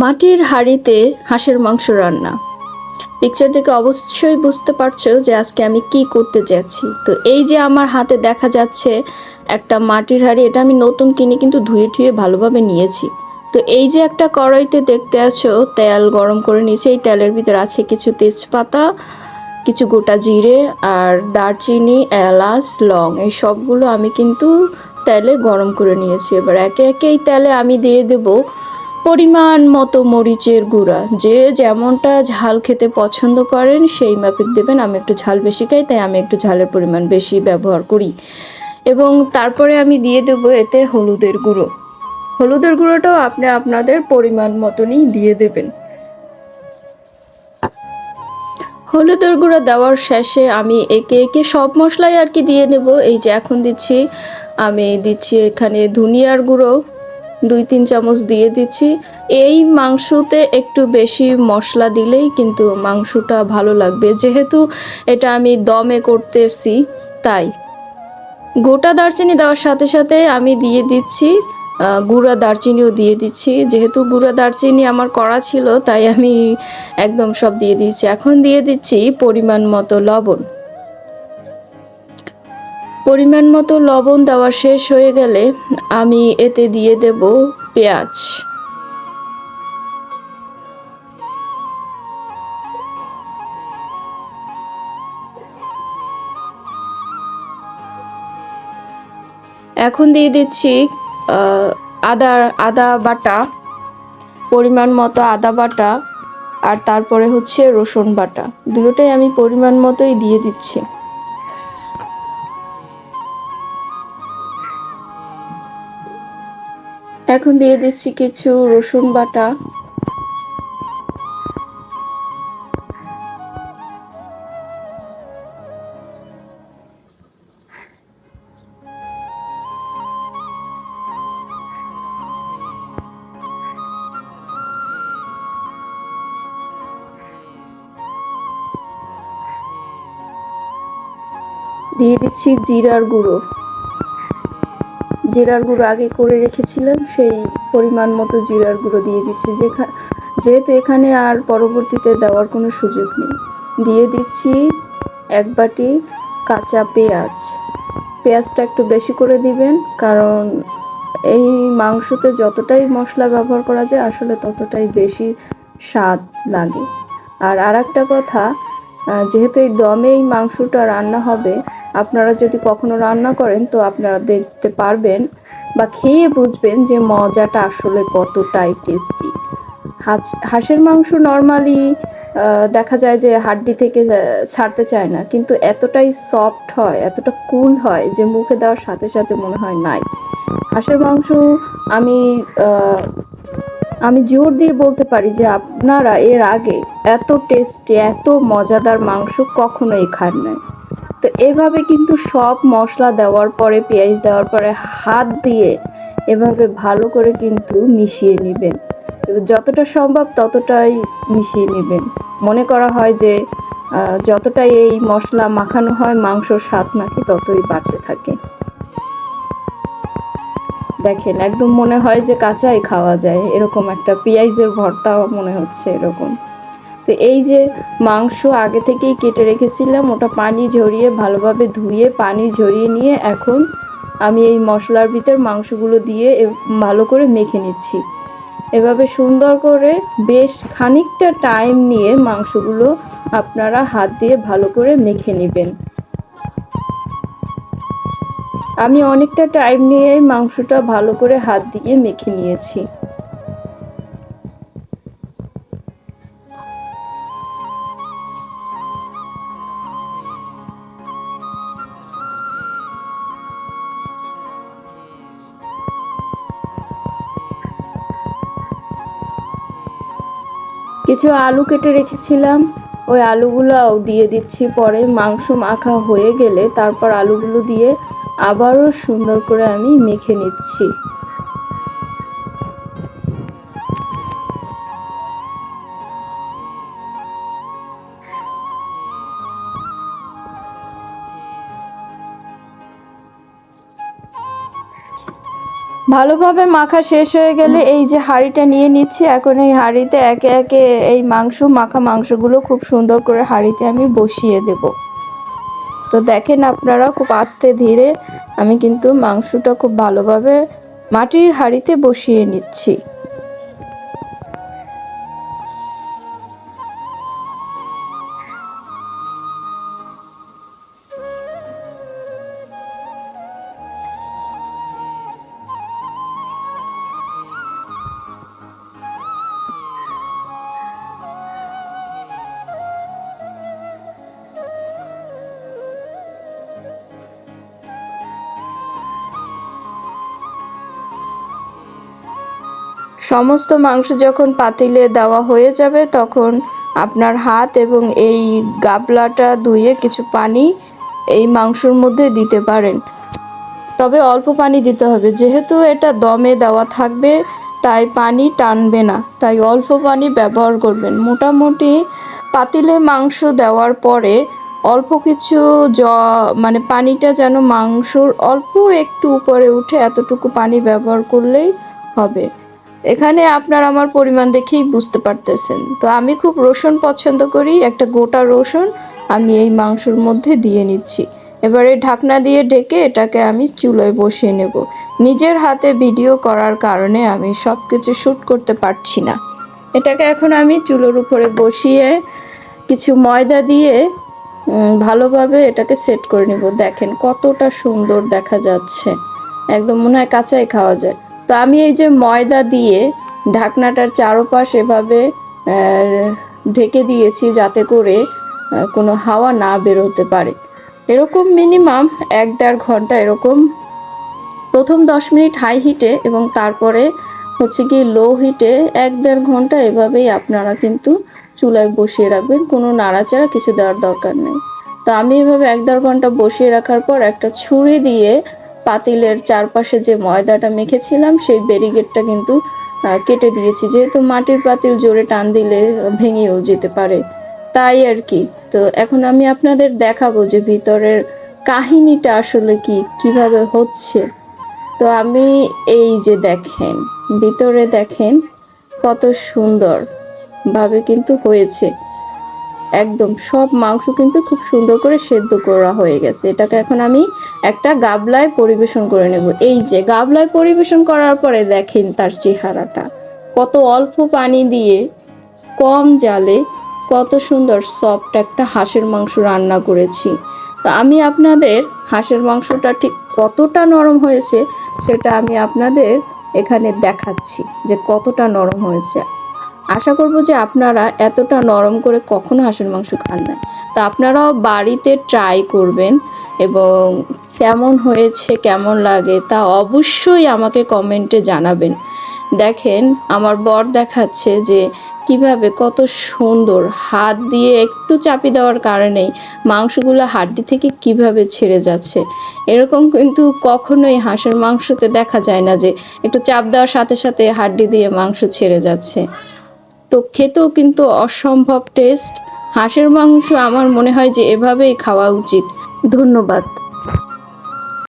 মাটির হাঁড়িতে হাঁসের মাংস রান্না। পিকচার থেকে অবশ্যই বুঝতে পারছ যে আজকে আমি কি করতে যাচ্ছি। তো এই যে আমার হাতে দেখা যাচ্ছে একটা মাটির হাঁড়ি, এটা আমি নতুন কিনে কিন্তু ধুয়ে টুয়ে ভালোভাবে নিয়েছি। তো এই যে একটা কড়াইতে দেখতে আছো, তেল গরম করে নিয়েছি। এই তেলের ভিতরে আছে কিছু তেজপাতা, কিছু গোটা জিরে আর দারচিনি, এলাচ, লং। এই সবগুলো আমি কিন্তু তেলে গরম করে নিয়েছি। এবার একে একে এই তেলে আমি দিয়ে দেবো পরিমাণ মতো মরিচের গুঁড়া। যে যেমনটা ঝাল খেতে পছন্দ করেন, সেই মাফিক দেবেন। আমি একটু ঝাল বেশি খাই, তাই আমি একটু ঝালের পরিমাণ বেশি ব্যবহার করি। এবং তারপরে আমি দিয়ে দেবো এতে হলুদের গুঁড়ো। হলুদের গুঁড়োটাও আপনি আপনাদের পরিমাণ মতনই দিয়ে দেবেন। হলুদের গুঁড়ো দেওয়ার শেষে আমি একে একে সব মশলাই আর কি দিয়ে নেব। এই যে এখন দিচ্ছি, আমি দিচ্ছি এখানে ধনিয়ার গুঁড়ো দুই তিন চামচ দিয়ে দিচ্ছি। এই মাংসতে একটু বেশি মশলা দিলেই কিন্তু মাংসটা ভালো লাগবে। যেহেতু এটা আমি দমে করতেছি, তাই। গোটা দারচিনি দেওয়ার সাথে সাথে আমি দিয়ে দিচ্ছি গুঁড়া দারচিনিও দিয়ে দিচ্ছি। যেহেতু গুঁড়া দারচিনি আমার করা ছিল, তাই আমি একদম সব দিয়ে দিচ্ছি এখন দিয়ে দিচ্ছি পরিমাণ মতো লবণ। পরিমাণ মতো লবণ দেওয়া শেষ হয়ে গেলে আমি এতে দিয়ে দেব পেঁয়াজ। এখন দিয়ে দিচ্ছি আদা আদা বাটা, পরিমাণ মতো আদা বাটা আর তারপরে হচ্ছে রসুন বাটা। দুটোটাই আমি পরিমাণ মতোই দিয়ে দিচ্ছি। এখন দিয়ে দিচ্ছি কিছু রসুন বাটা। দিয়ে দিচ্ছি জিরার গুঁড়ো। জিরার গুঁড়ো আগে করে রেখেছিলাম, সেই পরিমাণ মতো জিরার গুঁড়ো দিয়ে দিচ্ছি। যেহেতু এখানে আর পরবর্তীতে দেওয়ার কোনো সুযোগ নেই। দিয়ে দিচ্ছি এক বাটি কাঁচা পেঁয়াজ। পেঁয়াজটা একটু বেশি করে দিবেন, কারণ এই মাংসতে যতটাই মশলা ব্যবহার করা যায়, আসলে ততটাই বেশি স্বাদ লাগে। আর আরেকটা কথা যেহেতু এই দমে এই মাংসটা রান্না হবে আপনারা যদি কখনো রান্না করেন, তো আপনারা দেখতে পারবেন বা খেয়ে বুঝবেন যে মজাটা আসলে কতটাই টেস্টি হাঁস হাঁসের মাংস নর্মালি দেখা যায় যে হাড্ডি থেকে ছাড়তে চায় না, কিন্তু এতটাই সফট হয়, এতটা কুল হয় যে মুখে দেওয়ার সাথে সাথে মনে হয় নাই। হাঁসের মাংস আমি আমি জোর দিয়ে বলতে পারি যে আপনারা এর আগে এত টেস্টি এত মজাদার মাংস কখনোই খান নাই। তো এভাবে কিন্তু সব মশলা দেওয়ার পরে, পেঁয়াজ দেওয়ার পরে হাত দিয়ে এভাবে ভালো করে কিন্তু মিশিয়ে নেবেন। যতটা সম্ভব ততটাই মিশিয়ে নেবেন। মনে করা হয় যে যতটাই এই মশলা মাখানো হয় মাংসর স্বাদ নাকি ততই বাড়তে থাকে। দেখেন, একদম মনে হয় যে কাঁচাই খাওয়া যায়। এরকম একটা পেঁয়াজের ভর্তা মনে হচ্ছে এরকম। তো এই যে মাংস আগে থেকেই কেটে রেখেছিলাম, ওটা পানি ঝরিয়ে ভালোভাবে ধুয়ে, পানি ঝরিয়ে নিয়ে এখন আমি এই মশলার ভিতর মাংসগুলো দিয়ে ভালো করে মেখে নিচ্ছি। এভাবে সুন্দর করে বেশ খানিকটা টাইম নিয়ে মাংসগুলো আপনারা হাত দিয়ে ভালো করে মেখে নেবেন। আমি অনেকটা টাইম নিয়ে মাংসটা ভালো করে হাত দিয়ে মেখে নিয়েছি। কিছু আলু কেটে রেখেছিলাম। ওই আলুগুলোও দিয়ে দিচ্ছি, পরে মাংস মাখা হয়ে গেলে তারপর আলুগুলো দিয়ে আবারও সুন্দর করে আমি মেখে নিচ্ছি। ভালোভাবে মাখা শেষ হয়ে গেলে এই যে হাঁড়িটা নিয়ে নিচ্ছি এখন এই হাঁড়িতে একে একে এই মাংস মাখা মাংসগুলো খুব সুন্দর করে হাঁড়িতে আমি বসিয়ে দেব। তো দেখেন আপনারা খুব আস্তে ধীরে আমি কিন্তু মাংসটা খুব ভালোভাবে মাটির হাঁড়িতে বসিয়ে নিচ্ছি। সমস্ত মাংস যখন পাতিলে দেওয়া হয়ে যাবে, তখন আপনার হাত এবং এই গাবলাটা ধুয়ে কিছু পানি এই মাংসর মধ্যে দিতে পারেন। তবে অল্প পানি দিতে হবে। যেহেতু এটা দমে দেওয়া থাকবে, তাই পানি টানবে না। তাই অল্প পানি ব্যবহার করবেন। মোটামুটি পাতিলে মাংস দেওয়ার পরে অল্প কিছু জ মানে পানিটা যেন মাংসর অল্প একটু উপরে উঠে এতটুকু পানি ব্যবহার করলেই হবে। এখানে আপনার আমার পরিমাণ দেখেই বুঝতে পারতেছেন। তো আমি খুব রসুন পছন্দ করি, একটা গোটা রসুন আমি এই মাংসর মধ্যে দিয়ে নিচ্ছি। এবারে ঢাকনা দিয়ে ঢেকে এটাকে আমি চুলোয় বসিয়ে নেব। নিজের হাতে ভিডিও করার কারণে আমি সব কিছু শ্যুট করতে পারছি না। এটাকে এখন আমি চুলোর উপরে বসিয়ে কিছু ময়দা দিয়ে ভালোভাবে এটাকে সেট করে নেব। দেখেন কতটা সুন্দর দেখা যাচ্ছে। একদম মনে হয় কাঁচাই খাওয়া যায়। তো আমি এই যে ময়দা দিয়ে ঢাকনাটার চারপাশ এভাবে ঢেকে দিয়েছি যাতে করে কোনো হাওয়া না বেরোতে পারে। এরকম মিনিমাম এক দেড় ঘণ্টা এরকম। প্রথম দশ মিনিট হাই হিটে এবং তারপরে হচ্ছে কি লো হিটে এক দেড় ঘণ্টা এভাবেই আপনারা কিন্তু চুলায় বসিয়ে রাখবেন। কোনো নাড়াচাড়া কিছু দেওয়ার দরকার নেই। তো আমি এভাবে এক দেড় ঘণ্টা বসিয়ে রাখার পর একটা ছুরি দিয়ে পাতিলের চারপাশে যে ময়দাটা মেখেছিলাম, সেই ব্যারিগেটটা কিন্তু কেটে দিয়েছি। যেহেতু মাটির পাতিল জোরে টান দিলে ভেঙেও যেতে পারে। তাই আর কি। তো এখন আমি আপনাদের দেখাবো যে ভিতরের কাহিনীটা আসলে কি, কীভাবে হচ্ছে। তো আমি এই যে দেখেন, ভিতরে দেখেন কত সুন্দর ভাবে কিন্তু হয়েছে। একদম সব মাংস কিন্তু খুব সুন্দর করে সেদ্ধ করা হয়ে গেছে। এটাকে এখন আমি একটা গাবলায় পরিবেশন করে নেব। এই যে গাবলায় পরিবেশন করার পরে দেখেন তার চেহারাটা। কত অল্প পানি দিয়ে, কম জালে কত সুন্দর সফট একটা হাঁসের মাংস রান্না করেছি। তো আমি আপনাদের হাঁসের মাংসটা ঠিক কতটা নরম হয়েছে সেটা আমি আপনাদের এখানে দেখাচ্ছি যে কতটা নরম হয়েছে। আশা করব যে আপনারা এতটা নরম করে কখনো হাঁসের মাংস খান না। তো আপনারাও বাড়িতে ট্রাই করবেন এবং কেমন হয়েছে, কেমন লাগে তা অবশ্যই আমাকে কমেন্টে জানাবেন। দেখেন, আমার বর দেখাচ্ছে যে কীভাবে কত সুন্দর হাত দিয়ে একটু চাপি দেওয়ার কারণেই মাংসগুলো হাড্ডি থেকে কীভাবে ছেড়ে যাচ্ছে। এরকম কিন্তু কখনোই হাঁসের মাংসতে দেখা যায় না যে একটু চাপ দেওয়ার সাথে সাথে হাড্ডি দিয়ে মাংস ছেড়ে যাচ্ছে। তো খেতেও কিন্তু অসম্ভব টেস্ট হাঁসের মাংস আমার মনে হয় যে এভাবেই খাওয়া উচিত। ধন্যবাদ।